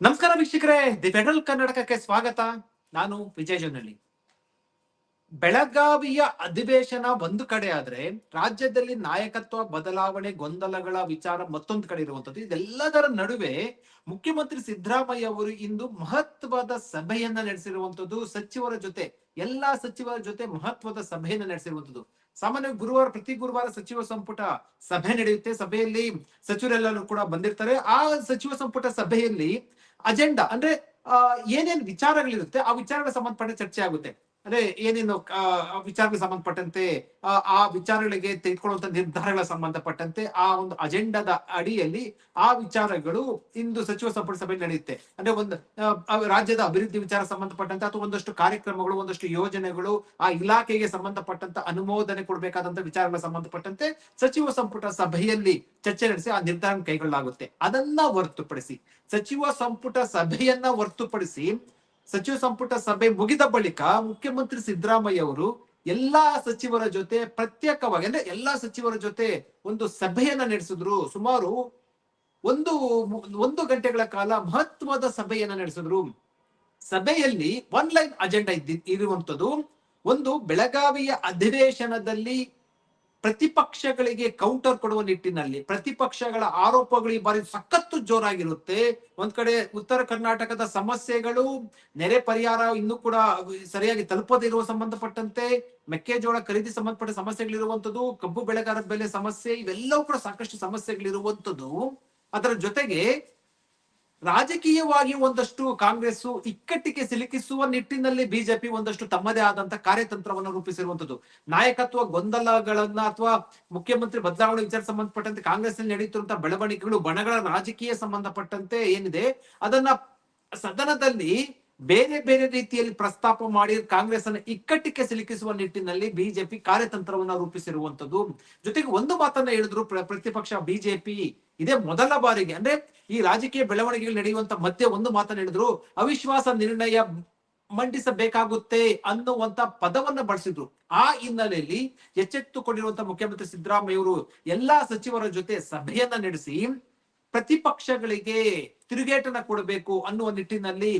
ನಮಸ್ಕಾರ ವೀಕ್ಷಕರೇ, the federal ಕರ್ನಾಟಕಕ್ಕೆ ಸ್ವಾಗತ. ನಾನು ವಿಜಯ ಬೆಳಗಾವಿಯ ಅಧಿವೇಶನ ಒಂದು ಕಡೆ ಆದ್ರೆ ರಾಜ್ಯದಲ್ಲಿ ನಾಯಕತ್ವ ಬದಲಾವಣೆ ಗೊಂದಲಗಳ ವಿಚಾರ ಮತ್ತೊಂದು ಕಡೆ ಇರುವಂತದ್ದು ಇದೆಲ್ಲದರ ನಡುವೆ ಮುಖ್ಯಮಂತ್ರಿ ಸಿದ್ದರಾಮಯ್ಯ ಅವರು ಇಂದು ಮಹತ್ವದ ಸಭೆಯನ್ನ ನಡೆಸಿರುವಂತದ್ದು ಸಚಿವರ ಜೊತೆ. ಎಲ್ಲಾ ಸಚಿವರ ಜೊತೆ ಮಹತ್ವದ ಸಭೆಯನ್ನು ನಡೆಸಿರುವಂತದ್ದು. ಸಾಮಾನ್ಯ ಗುರುವಾರ ಪ್ರತಿ ಗುರುವಾರ ಸಚಿವ ಸಂಪುಟ ಸಭೆ ನಡೆಯುತ್ತೆ. ಸಭೆಯಲ್ಲಿ ಸಚಿವರೆಲ್ಲರೂ ಕೂಡ ಬಂದಿರ್ತಾರೆ. ಆ ಸಚಿವ ಸಂಪುಟ ಸಭೆಯಲ್ಲಿ ಅಜೆಂಡಾ ಅಂದ್ರೆ ಏನೇನ್ ವಿಚಾರಗಳಿರುತ್ತೆ, ಆ ವಿಚಾರಗಳ ಸಂಬಂಧಪಟ್ಟ ಚರ್ಚೆ ಆಗುತ್ತೆ. ಅಂದ್ರೆ ಏನೇನು ವಿಚಾರಗಳಿಗೆ ಸಂಬಂಧಪಟ್ಟಂತೆ ಆ, ವಿಚಾರಗಳಿಗೆ ತೆಗೆದುಕೊಳ್ಳುವಂತ ನಿರ್ಧಾರಗಳ ಸಂಬಂಧಪಟ್ಟಂತೆ ಆ ಒಂದು ಅಜೆಂಡಾದ ಅಡಿಯಲ್ಲಿ ಆ ವಿಚಾರಗಳು ಇಂದು ಸಚಿವ ಸಂಪುಟ ಸಭೆಯಲ್ಲಿ ನಡೆಯುತ್ತೆ. ಅಂದ್ರೆ ಒಂದು ರಾಜ್ಯದ ಅಭಿವೃದ್ಧಿ ವಿಚಾರ ಸಂಬಂಧಪಟ್ಟಂತೆ ಅಥವಾ ಒಂದಷ್ಟು ಕಾರ್ಯಕ್ರಮಗಳು ಒಂದಷ್ಟು ಯೋಜನೆಗಳು ಆ ಇಲಾಖೆಗೆ ಸಂಬಂಧಪಟ್ಟಂತ ಅನುಮೋದನೆ ಕೊಡಬೇಕಾದಂತ ವಿಚಾರಗಳ ಸಂಬಂಧಪಟ್ಟಂತೆ ಸಚಿವ ಸಂಪುಟ ಸಭೆಯಲ್ಲಿ ಚರ್ಚೆ ನಡೆಸಿ ಆ ನಿರ್ಧಾರ ಕೈಗೊಳ್ಳಲಾಗುತ್ತೆ. ಅದನ್ನ ಹೊರತುಪಡಿಸಿ ಸಚಿವ ಸಂಪುಟ ಸಭೆಯನ್ನ ಹೊರತುಪಡಿಸಿ ಸಚಿವ ಸಂಪುಟ ಸಭೆ ಮುಗಿದ ಬಳಿಕ ಮುಖ್ಯಮಂತ್ರಿ ಸಿದ್ದರಾಮಯ್ಯ ಅವರು ಎಲ್ಲಾ ಸಚಿವರ ಜೊತೆ ಪ್ರತ್ಯೇಕವಾಗಿ, ಅಂದ್ರೆ ಎಲ್ಲಾ ಸಚಿವರ ಜೊತೆ ಒಂದು ಸಭೆಯನ್ನ ನಡೆಸಿದ್ರು. ಸುಮಾರು ಒಂದು ಒಂದು ಗಂಟೆಗಳ ಕಾಲ ಮಹತ್ವದ ಸಭೆಯನ್ನ ನಡೆಸಿದ್ರು. ಸಭೆಯಲ್ಲಿ ಒನ್ ಲೈನ್ ಅಜೆಂಡಾ ಇದ್ದಿ ಇರುವಂತದ್ದು ಒಂದು ಬೆಳಗಾವಿಯ ಅಧಿವೇಶನದಲ್ಲಿ ಪ್ರತಿಪಕ್ಷಗಳಿಗೆ ಕೌಂಟರ್ ಕೊಡುವ ನಿಟ್ಟಿನಲ್ಲಿ, ಪ್ರತಿಪಕ್ಷಗಳ ಆರೋಪಗಳು ಈ ಬಾರಿ ಸಖತ್ತು ಜೋರಾಗಿರುತ್ತೆ. ಒಂದ್ ಕಡೆ ಉತ್ತರ ಕರ್ನಾಟಕದ ಸಮಸ್ಯೆಗಳು, ನೆರೆ ಪರಿಹಾರ ಇನ್ನೂ ಕೂಡ ಸರಿಯಾಗಿ ತಲುಪದಿರುವ ಸಂಬಂಧಪಟ್ಟಂತೆ, ಮೆಕ್ಕೆಜೋಳ ಖರೀದಿ ಸಂಬಂಧಪಟ್ಟ ಸಮಸ್ಯೆಗಳಿರುವಂತದ್ದು ಕಬ್ಬು ಬೆಳೆಗಾರರ ಬೆಲೆ ಸಮಸ್ಯೆ, ಇವೆಲ್ಲವೂ ಕೂಡ ಸಾಕಷ್ಟು ಸಮಸ್ಯೆಗಳಿರುವಂತದ್ದು ಅದರ ಜೊತೆಗೆ ರಾಜಕೀಯವಾಗಿ ಒಂದಷ್ಟು ಕಾಂಗ್ರೆಸ್ ಇಕ್ಕಟ್ಟಿಗೆ ಸಿಲುಕಿಸುವ ನಿಟ್ಟಿನಲ್ಲಿ ಬಿಜೆಪಿ ಒಂದಷ್ಟು ತಮ್ಮದೇ ಆದಂತಹ ಕಾರ್ಯತಂತ್ರವನ್ನು ರೂಪಿಸಿರುವಂತದ್ದು ನಾಯಕತ್ವ ಗೊಂದಲಗಳನ್ನ ಅಥವಾ ಮುಖ್ಯಮಂತ್ರಿ ಬದಲಾವಣೆ ವಿಚಾರ ಸಂಬಂಧಪಟ್ಟಂತೆ ಕಾಂಗ್ರೆಸ್ನಲ್ಲಿ ನಡೆಯುತ್ತಿರುವಂತಹ ಬೆಳವಣಿಗೆಗಳು, ಬಣಗಳ ರಾಜಕೀಯ ಸಂಬಂಧಪಟ್ಟಂತೆ ಏನಿದೆ, ಅದನ್ನ ಸದನದಲ್ಲಿ ಬೇರೆ ಬೇರೆ ರೀತಿಯಲ್ಲಿ ಪ್ರಸ್ತಾಪ ಮಾಡಿ ಕಾಂಗ್ರೆಸ್ ಅನ್ನು ಇಕ್ಕಟ್ಟಿಗೆ ಸಿಲುಕಿಸುವ ನಿಟ್ಟಿನಲ್ಲಿ ಬಿಜೆಪಿ ಕಾರ್ಯತಂತ್ರವನ್ನ ರೂಪಿಸಿರುವಂತದ್ದು ಜೊತೆಗೆ ಒಂದು ಮಾತನ್ನ ಹೇಳಿದ್ರು ಪ್ರ- ಪ್ರತಿಪಕ್ಷ ಬಿಜೆಪಿ. ಇದೇ ಮೊದಲ ಬಾರಿಗೆ, ಅಂದ್ರೆ ಈ ರಾಜಕೀಯ ಬೆಳವಣಿಗೆಗಳು ನಡೆಯುವಂತ ಮಧ್ಯೆ ಒಂದು ಮಾತನ್ನ ಹೇಳಿದ್ರು, ಅವಿಶ್ವಾಸ ನಿರ್ಣಯ ಮಂಡಿಸಬೇಕಾಗುತ್ತೆ ಅನ್ನುವಂತ ಪದವನ್ನ ಬಳಸಿದ್ರು. ಆ ಹಿನ್ನೆಲೆಯಲ್ಲಿ ಎಚ್ಚೆತ್ತುಕೊಂಡಿರುವಂತ ಮುಖ್ಯಮಂತ್ರಿ ಸಿದ್ದರಾಮಯ್ಯ ಅವರು ಎಲ್ಲಾ ಸಚಿವರ ಜೊತೆ ಸಭೆಯನ್ನ ನಡೆಸಿ ಪ್ರತಿಪಕ್ಷಗಳಿಗೆ ತಿರುಗೇಟನ ಕೊಡಬೇಕು ಅನ್ನುವ ನಿಟ್ಟಿನಲ್ಲಿ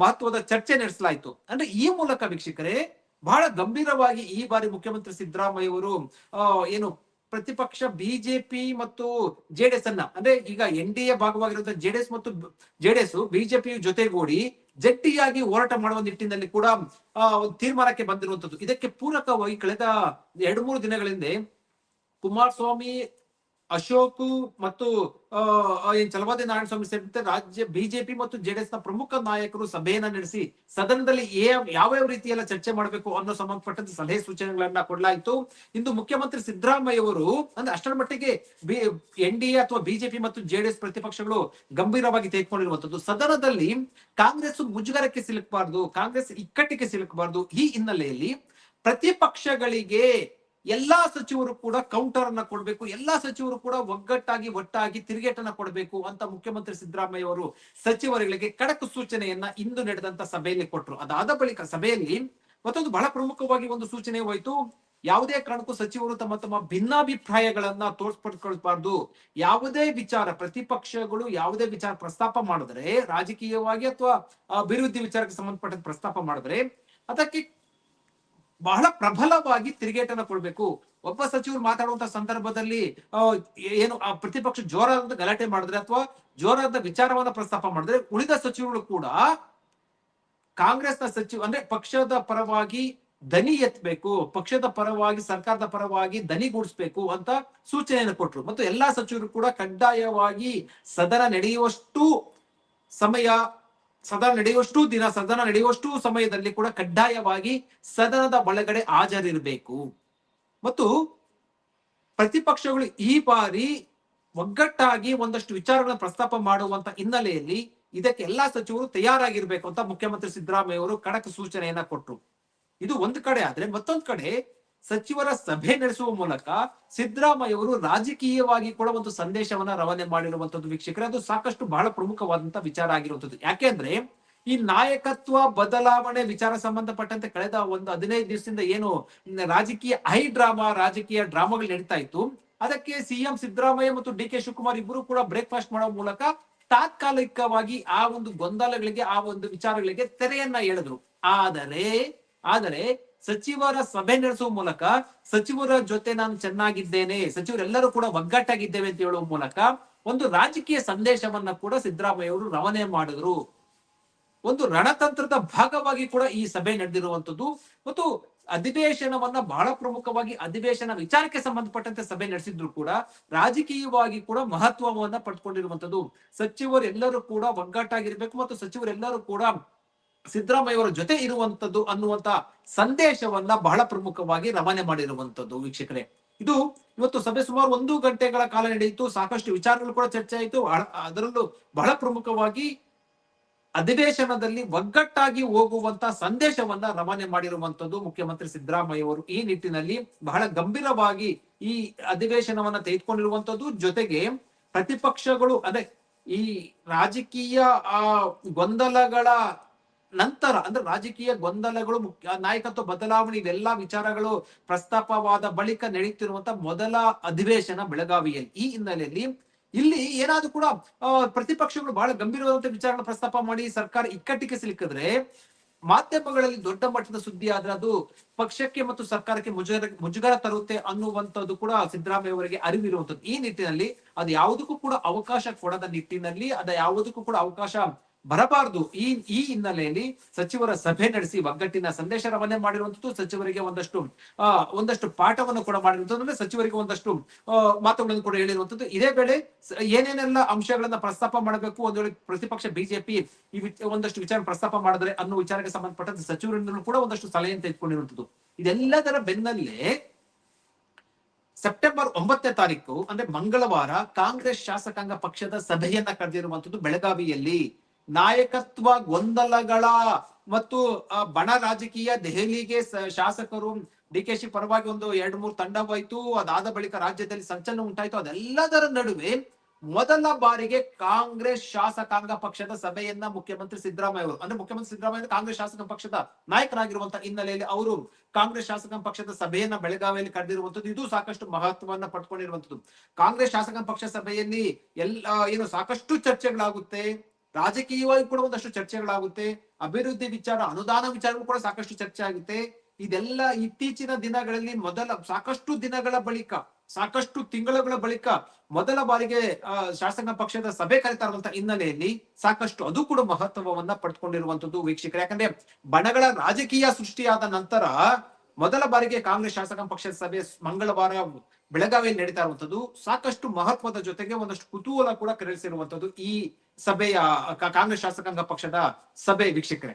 ಮಹತ್ವದ ಚರ್ಚೆ ನಡೆಸಲಾಯಿತು. ಅಂದ್ರೆ ಈ ಮೂಲಕ ವೀಕ್ಷಕರೇ, ಬಹಳ ಗಂಭೀರವಾಗಿ ಈ ಬಾರಿ ಮುಖ್ಯಮಂತ್ರಿ ಸಿದ್ದರಾಮಯ್ಯ ಅವರು ಏನು ಪ್ರತಿಪಕ್ಷ ಬಿಜೆಪಿ ಮತ್ತು ಜೆಡಿಎಸ್ ಅನ್ನ, ಅಂದ್ರೆ ಈಗ ಎನ್ ಡಿ ಎ ಭಾಗವಾಗಿರುವಂತಹ ಜೆಡಿಎಸ್ ಮತ್ತು ಜೆಡಿಎಸ್ ಬಿಜೆಪಿ ಜೊತೆಗೂಡಿ ಜಟ್ಟಿಯಾಗಿ ಹೋರಾಟ ಮಾಡುವ ನಿಟ್ಟಿನಲ್ಲಿ ಕೂಡ ಒಂದು ತೀರ್ಮಾನಕ್ಕೆ ಬಂದಿರುವಂತದ್ದು. ಇದಕ್ಕೆ ಪೂರಕವಾಗಿ ಕಳೆದ ಎರಡು ಮೂರು ದಿನಗಳ ಹಿಂದೆ ಕುಮಾರಸ್ವಾಮಿ ಅಶೋಕ್ ಮತ್ತು ಏನ್ ಚಲವಾದಿ ನಾರಾಯಣ ಸ್ವಾಮಿ ಸೇರಿದಂತೆ ರಾಜ್ಯ, ಬಿಜೆಪಿ ಮತ್ತು ಜೆಡಿಎಸ್ನ ಪ್ರಮುಖ ನಾಯಕರು ಸಭೆಯನ್ನ ನಡೆಸಿ ಸದನದಲ್ಲಿ ಯಾವ ಯಾವ ರೀತಿಯೆಲ್ಲ ಚರ್ಚೆ ಮಾಡಬೇಕು ಅನ್ನೋ ಸಂಬಂಧಪಟ್ಟಂತ ಸಲಹೆ ಸೂಚನೆಗಳನ್ನ ಕೊಡಲಾಯಿತು. ಇಂದು ಮುಖ್ಯಮಂತ್ರಿ ಸಿದ್ದರಾಮಯ್ಯ ಅವರು, ಅಂದ್ರೆ ಅಷ್ಟರ ಮಟ್ಟಿಗೆ ಬಿ, ಎನ್ ಡಿ ಎ ಅಥವಾ ಬಿಜೆಪಿ ಮತ್ತು ಜೆಡಿಎಸ್ ಪ್ರತಿಪಕ್ಷಗಳು ಗಂಭೀರವಾಗಿ ತೆಗೆದುಕೊಂಡಿರುವಂತದ್ದು ಸದನದಲ್ಲಿ ಕಾಂಗ್ರೆಸ್ ಮುಜುಗರಕ್ಕೆ ಸಿಲುಕಬಾರದು, ಕಾಂಗ್ರೆಸ್ ಇಕ್ಕಟ್ಟಿಗೆ ಸಿಲುಕಬಾರದು ಈ ಹಿನ್ನೆಲೆಯಲ್ಲಿ ಪ್ರತಿಪಕ್ಷಗಳಿಗೆ ಎಲ್ಲಾ ಸಚಿವರು ಕೂಡ ಕೌಂಟರ್ ಅನ್ನ ಕೊಡಬೇಕು, ಎಲ್ಲಾ ಸಚಿವರು ಕೂಡ ಒಗ್ಗಟ್ಟಾಗಿ, ಒಟ್ಟಾಗಿ ತಿರುಗೇಟನ್ನ ಕೊಡಬೇಕು ಅಂತ ಮುಖ್ಯಮಂತ್ರಿ ಸಿದ್ದರಾಮಯ್ಯ ಅವರು ಸಚಿವರುಗಳಿಗೆ ಕಡಕು ಸೂಚನೆಯನ್ನ ಇಂದು ನಡೆದಂತ ಸಭೆಯಲ್ಲಿ ಕೊಟ್ಟರು ಅದಾದ ಬಳಿಕ ಸಭೆಯಲ್ಲಿ ಮತ್ತೊಂದು ಬಹಳ ಪ್ರಮುಖವಾಗಿ ಒಂದು ಸೂಚನೆ ಹೋಯಿತು. ಯಾವುದೇ ಕಾರಣಕ್ಕೂ ಸಚಿವರು ತಮ್ಮ ತಮ್ಮ ಭಿನ್ನಾಭಿಪ್ರಾಯಗಳನ್ನ ತೋರ್ಸ್ಪಡ್ಕೊಳ್ಬಾರ್ದು. ಯಾವುದೇ ವಿಚಾರ, ಪ್ರತಿಪಕ್ಷಗಳು ಯಾವುದೇ ವಿಚಾರ ಪ್ರಸ್ತಾಪ ಮಾಡಿದ್ರೆ, ರಾಜಕೀಯವಾಗಿ ಅಥವಾ ಅಭಿವೃದ್ಧಿ ವಿಚಾರಕ್ಕೆ ಸಂಬಂಧಪಟ್ಟ ಪ್ರಸ್ತಾಪ ಮಾಡಿದ್ರೆ, ಅದಕ್ಕೆ ಬಹಳ ಪ್ರಬಲವಾಗಿ ತಿರುಗೇಟನ್ನ ಕೊಡ್ಬೇಕು. ಒಬ್ಬ ಸಚಿವರು ಮಾತಾಡುವಂತ ಸಂದರ್ಭದಲ್ಲಿ ಏನು, ಆ ಪ್ರತಿಪಕ್ಷ ಜೋರಾದ ಗಲಾಟೆ ಮಾಡಿದ್ರೆ ಅಥವಾ ಜೋರಾದ ವಿಚಾರವನ್ನ ಪ್ರಸ್ತಾಪ ಮಾಡಿದ್ರೆ ಉಳಿದ ಸಚಿವರು ಕೂಡ ಕಾಂಗ್ರೆಸ್ನ ಸಚಿವ, ಅಂದ್ರೆ ಪಕ್ಷದ ಪರವಾಗಿ ದನಿ ಎತ್ತಬೇಕು ಪಕ್ಷದ ಪರವಾಗಿ, ಸರ್ಕಾರದ ಪರವಾಗಿ ದನಿಗೂಡಿಸ್ಬೇಕು ಅಂತ ಸೂಚನೆಯನ್ನು ಕೊಟ್ರು. ಮತ್ತು ಎಲ್ಲಾ ಸಚಿವರು ಕೂಡ ಕಡ್ಡಾಯವಾಗಿ ಸದನ ನಡೆಯುವಷ್ಟು ಸಮಯ ಸದನ ನಡೆಯುವಷ್ಟು ದಿನ, ಸದನ ನಡೆಯುವಷ್ಟು ಸಮಯದಲ್ಲಿ ಕೂಡ ಕಡ್ಡಾಯವಾಗಿ ಸದನದ ಒಳಗಡೆ ಹಾಜರಿರಬೇಕು. ಮತ್ತು ಪ್ರತಿಪಕ್ಷಗಳು ಈ ಬಾರಿ ಒಗ್ಗಟ್ಟಾಗಿ ಒಂದಷ್ಟು ವಿಚಾರಗಳನ್ನು ಪ್ರಸ್ತಾಪ ಮಾಡುವಂತ ಹಿನ್ನೆಲೆಯಲ್ಲಿ ಇದಕ್ಕೆ ಎಲ್ಲಾ ಸಚಿವರು ತಯಾರಾಗಿರ್ಬೇಕು ಅಂತ ಮುಖ್ಯಮಂತ್ರಿ ಸಿದ್ದರಾಮಯ್ಯ ಅವರು ಕಡಕ ಸೂಚನೆಯನ್ನ ಕೊಟ್ಟರು ಇದು ಒಂದು ಕಡೆ, ಆದ್ರೆ ಮತ್ತೊಂದು ಕಡೆ ಸಚಿವರ ಸಭೆ ನಡೆಸುವ ಮೂಲಕ ಸಿದ್ದರಾಮಯ್ಯ ಅವರು ರಾಜಕೀಯವಾಗಿ ಕೂಡ ಒಂದು ಸಂದೇಶವನ್ನ ರವಾನೆ ಮಾಡಿರುವಂತದ್ದು ವೀಕ್ಷಕರೇ, ಅದು ಸಾಕಷ್ಟು ಬಹಳ ಪ್ರಮುಖವಾದಂತ ವಿಚಾರ ಆಗಿರುವಂತದ್ದು. ಯಾಕೆಂದ್ರೆ, ಈ ನಾಯಕತ್ವ ಬದಲಾವಣೆ ವಿಚಾರ ಸಂಬಂಧಪಟ್ಟಂತೆ ಕಳೆದ ಒಂದು ಹದಿನೈದು ದಿವಸದಿಂದ ಏನು ರಾಜಕೀಯ, ಹೈ ಡ್ರಾಮಾ, ರಾಜಕೀಯ ಡ್ರಾಮಾಗಳು ನಡೀತಾ ಇತ್ತು. ಅದಕ್ಕೆ ಸಿಎಂ ಸಿದ್ದರಾಮಯ್ಯ ಮತ್ತು ಡಿ ಕೆ ಶಿವಕುಮಾರ್ ಇಬ್ಬರು ಕೂಡ ಬ್ರೇಕ್ಫಾಸ್ಟ್ ಮಾಡುವ ಮೂಲಕ ತಾತ್ಕಾಲಿಕವಾಗಿ ಆ ಒಂದು ಗೊಂದಲಗಳಿಗೆ, ಆ ಒಂದು ವಿಚಾರಗಳಿಗೆ ತೆರೆಯನ್ನ ಎಳೆದ್ರು. ಆದರೆ ಆದರೆ ಸಚಿವರ ಸಭೆ ನಡೆಸುವ ಮೂಲಕ ಸಚಿವರ ಜೊತೆ ನಾನು ಚೆನ್ನಾಗಿದ್ದೇನೆ, ಸಚಿವರೆಲ್ಲರೂ ಕೂಡ ಒಗ್ಗಟ್ಟಾಗಿದ್ದೇವೆ ಅಂತ ಹೇಳುವ ಮೂಲಕ ಒಂದು ರಾಜಕೀಯ ಸಂದೇಶವನ್ನ ಕೂಡ ಸಿದ್ದರಾಮಯ್ಯ ಅವರು ರವಾನೆ ಮಾಡಿದ್ರು. ಒಂದು ರಣತಂತ್ರದ ಭಾಗವಾಗಿ ಕೂಡ ಈ ಸಭೆ ನಡೆದಿರುವಂತದ್ದು ಮತ್ತು ಅಧಿವೇಶನವನ್ನ ಬಹಳ ಪ್ರಮುಖವಾಗಿ ಅಧಿವೇಶನ ವಿಚಾರಕ್ಕೆ ಸಂಬಂಧಪಟ್ಟಂತೆ ಸಭೆ ನಡೆಸಿದ್ರು ಕೂಡ ರಾಜಕೀಯವಾಗಿ ಕೂಡ ಮಹತ್ವವನ್ನ ಪಡ್ಕೊಂಡಿರುವಂತದ್ದು ಸಚಿವರೆಲ್ಲರೂ ಕೂಡ ಒಗ್ಗಟ್ಟಾಗಿರ್ಬೇಕು ಮತ್ತು ಸಚಿವರೆಲ್ಲರೂ ಕೂಡ ಸಿದ್ದರಾಮಯ್ಯ ಅವರ ಜೊತೆ ಇರುವಂತದ್ದು ಅನ್ನುವಂತ ಸಂದೇಶವನ್ನ ಬಹಳ ಪ್ರಮುಖವಾಗಿ ರವಾನೆ ಮಾಡಿರುವಂತದ್ದು ವೀಕ್ಷಕರೇ. ಇದು ಇವತ್ತು ಸಭೆ ಸುಮಾರು ಒಂದು ಗಂಟೆಗಳ ಕಾಲ ನಡೆಯಿತು, ಸಾಕಷ್ಟು ವಿಚಾರಗಳು ಕೂಡ ಚರ್ಚೆ ಆಯಿತು. ಅದರಲ್ಲೂ ಬಹಳ ಪ್ರಮುಖವಾಗಿ ಅಧಿವೇಶನದಲ್ಲಿ ಒಗ್ಗಟ್ಟಾಗಿ ಹೋಗುವಂತ ಸಂದೇಶವನ್ನ ರವಾನೆ ಮಾಡಿರುವಂತದ್ದು ಮುಖ್ಯಮಂತ್ರಿ ಸಿದ್ದರಾಮಯ್ಯ ಅವರು. ಈ ನಿಟ್ಟಿನಲ್ಲಿ ಬಹಳ ಗಂಭೀರವಾಗಿ ಈ ಅಧಿವೇಶನವನ್ನ ತೆಗೆದುಕೊಂಡಿರುವಂತದ್ದು ಜೊತೆಗೆ ಪ್ರತಿಪಕ್ಷಗಳು, ಅದೇ ಈ ರಾಜಕೀಯ, ಆ ಗೊಂದಲಗಳ ನಂತರ ಅಂದ್ರೆ ರಾಜಕೀಯ ಗೊಂದಲಗಳು ಮುಖ್ಯ. ನಾಯಕತ್ವ ಬದಲಾವಣೆ ಇವೆಲ್ಲಾ ವಿಚಾರಗಳು ಪ್ರಸ್ತಾಪವಾದ ಬಳಿಕ ನಡೆಯುತ್ತಿರುವಂತ ಮೊದಲ ಅಧಿವೇಶನ ಬೆಳಗಾವಿಯಲ್ಲಿ. ಈ ಹಿನ್ನೆಲೆಯಲ್ಲಿ ಇಲ್ಲಿ ಏನಾದ್ರೂ ಕೂಡ ಪ್ರತಿಪಕ್ಷಗಳು ಬಹಳ ಗಂಭೀರವಾದಂತಹ ವಿಚಾರಗಳ ಪ್ರಸ್ತಾಪ ಮಾಡಿ ಸರ್ಕಾರ ಇಕ್ಕಟ್ಟಿಗೆ ಸಿಲುಕಿದ್ರೆ ಮಾಧ್ಯಮಗಳಲ್ಲಿ ದೊಡ್ಡ ಮಟ್ಟದ ಸುದ್ದಿ ಆದ್ರೆ ಅದು ಪಕ್ಷಕ್ಕೆ ಮತ್ತು ಸರ್ಕಾರಕ್ಕೆ ಮುಜುಗರ ಮುಜುಗರ ತರುತ್ತೆ ಅನ್ನುವಂಥದ್ದು ಕೂಡ ಸಿದ್ದರಾಮಯ್ಯ ಅವರಿಗೆ ಅರಿವಿರುವಂತದ್ದು ಈ ನಿಟ್ಟಿನಲ್ಲಿ ಅದು ಯಾವುದಕ್ಕೂ ಕೂಡ ಅವಕಾಶ ಕೊಡದ ನಿಟ್ಟಿನಲ್ಲಿ, ಅದ ಯಾವುದಕ್ಕೂ ಕೂಡ ಅವಕಾಶ ಬರಬಾರದು. ಈ ಈ ಹಿನ್ನೆಲೆಯಲ್ಲಿ ಸಚಿವರ ಸಭೆ ನಡೆಸಿ ಒಗ್ಗಟ್ಟಿನ ಸಂದೇಶ ರವಾನೆ ಮಾಡಿರುವಂತದ್ದು ಸಚಿವರಿಗೆ ಒಂದಷ್ಟು ಒಂದಷ್ಟು ಪಾಠವನ್ನು ಕೂಡ ಮಾಡಿರುವಂತದ್ದು ಅಂದ್ರೆ ಸಚಿವರಿಗೆ ಒಂದಷ್ಟು ಮಾತುಗಳನ್ನು ಕೂಡ ಹೇಳಿರುವಂತದ್ದು ಇದೇ ವೇಳೆ ಏನೇನೆಲ್ಲ ಅಂಶಗಳನ್ನ ಪ್ರಸ್ತಾಪ ಮಾಡಬೇಕು ಒಂದು ವೇಳೆ ಪ್ರತಿಪಕ್ಷ ಬಿಜೆಪಿ ಈ ಒಂದಷ್ಟು ವಿಚಾರ ಪ್ರಸ್ತಾಪ ಮಾಡಿದ್ರೆ ಅನ್ನೋ ವಿಚಾರಕ್ಕೆ ಸಂಬಂಧಪಟ್ಟಂತೆ ಸಚಿವರಿಂದಲೂ ಕೂಡ ಒಂದಷ್ಟು ಸಲಹೆಯನ್ನು ತೆಗೆದುಕೊಂಡಿರುವಂತದ್ದು ಇದೆಲ್ಲದರ ಬೆನ್ನಲ್ಲೇ ಸೆಪ್ಟೆಂಬರ್ ಒಂಬತ್ತನೇ ತಾರೀಕು, ಅಂದ್ರೆ ಮಂಗಳವಾರ ಕಾಂಗ್ರೆಸ್ ಶಾಸಕಾಂಗ ಪಕ್ಷದ ಸಭೆಯನ್ನ ಕರೆದಿರುವಂತದ್ದು ಬೆಳಗಾವಿಯಲ್ಲಿ. ನಾಯಕತ್ವ ಗೊಂದಲಗಳ ಮತ್ತು ಬಣ ರಾಜಕೀಯ ದೆಹಲಿಗೆ ಶಾಸಕರು ಡಿ ಕೆ ಶಿ ಪರವಾಗಿ ಒಂದು ಎರಡು ಮೂರು ತಂಡವಾಯ್ತು ಅದಾದ ಬಳಿಕ ರಾಜ್ಯದಲ್ಲಿ ಸಂಚಲನ ಉಂಟಾಯ್ತು. ಅದೆಲ್ಲದರ ನಡುವೆ ಮೊದಲ ಬಾರಿಗೆ ಕಾಂಗ್ರೆಸ್ ಶಾಸಕಾಂಗ ಪಕ್ಷದ ಸಭೆಯನ್ನ ಮುಖ್ಯಮಂತ್ರಿ ಸಿದ್ದರಾಮಯ್ಯ ಅವರು, ಅಂದ್ರೆ ಮುಖ್ಯಮಂತ್ರಿ ಸಿದ್ದರಾಮಯ್ಯ ಕಾಂಗ್ರೆಸ್ ಶಾಸಕ ಪಕ್ಷದ ನಾಯಕರಾಗಿರುವಂತಹ ಹಿನ್ನೆಲೆಯಲ್ಲಿ ಅವರು ಕಾಂಗ್ರೆಸ್ ಶಾಸಕ ಪಕ್ಷದ ಸಭೆಯನ್ನ ಬೆಳಗಾವಿಯಲ್ಲಿ ಕರೆದಿರುವಂತದ್ದು ಇದು ಸಾಕಷ್ಟು ಮಹತ್ವವನ್ನ ಪಡ್ಕೊಂಡಿರುವಂತದ್ದು ಕಾಂಗ್ರೆಸ್ ಶಾಸಕ ಪಕ್ಷ ಸಭೆಯಲ್ಲಿ ಎಲ್ಲ, ಏನು ಸಾಕಷ್ಟು ಚರ್ಚೆಗಳಾಗುತ್ತೆ. ರಾಜಕೀಯವಾಗಿ ಕೂಡ ಒಂದಷ್ಟು ಚರ್ಚೆಗಳಾಗುತ್ತೆ. ಅಭಿವೃದ್ಧಿ ವಿಚಾರ, ಅನುದಾನ ವಿಚಾರಗಳು ಕೂಡ ಸಾಕಷ್ಟು ಚರ್ಚೆ ಆಗುತ್ತೆ. ಇದೆಲ್ಲ ಇತ್ತೀಚಿನ ದಿನಗಳಲ್ಲಿ ಮೊದಲ ಸಾಕಷ್ಟು ದಿನಗಳ ಬಳಿಕ, ಸಾಕಷ್ಟು ತಿಂಗಳುಗಳ ಬಳಿಕ ಮೊದಲ ಬಾರಿಗೆ ಶಾಸಕ ಪಕ್ಷದ ಸಭೆ ಕರೀತಾ ಇರುವಂತಹ ಹಿನ್ನೆಲೆಯಲ್ಲಿ ಸಾಕಷ್ಟು ಅದು ಕೂಡ ಮಹತ್ವವನ್ನ ಪಡ್ಕೊಂಡಿರುವಂತದ್ದು ವೀಕ್ಷಕರು. ಯಾಕಂದ್ರೆ ಬಣಗಳ ರಾಜಕೀಯ ಸೃಷ್ಟಿಯಾದ ನಂತರ ಮೊದಲ ಬಾರಿಗೆ ಕಾಂಗ್ರೆಸ್ ಶಾಸಕ ಪಕ್ಷದ ಸಭೆ ಮಂಗಳವಾರ ಬೆಳಗಾವಿಯಲ್ಲಿ ನಡೀತಾ ಇರುವಂತದ್ದು ಸಾಕಷ್ಟು ಮಹತ್ವದ ಜೊತೆಗೆ ಒಂದಷ್ಟು ಕುತೂಹಲ ಕೂಡ ಕೆರಳಿಸಿರುವಂತದ್ದು ಈ ಸಭೆಯ ಕಾಂಗ್ರೆಸ್ ಶಾಸಕಾಂಗ ಪಕ್ಷದ ಸಭೆ ವೀಕ್ಷಕರೇ.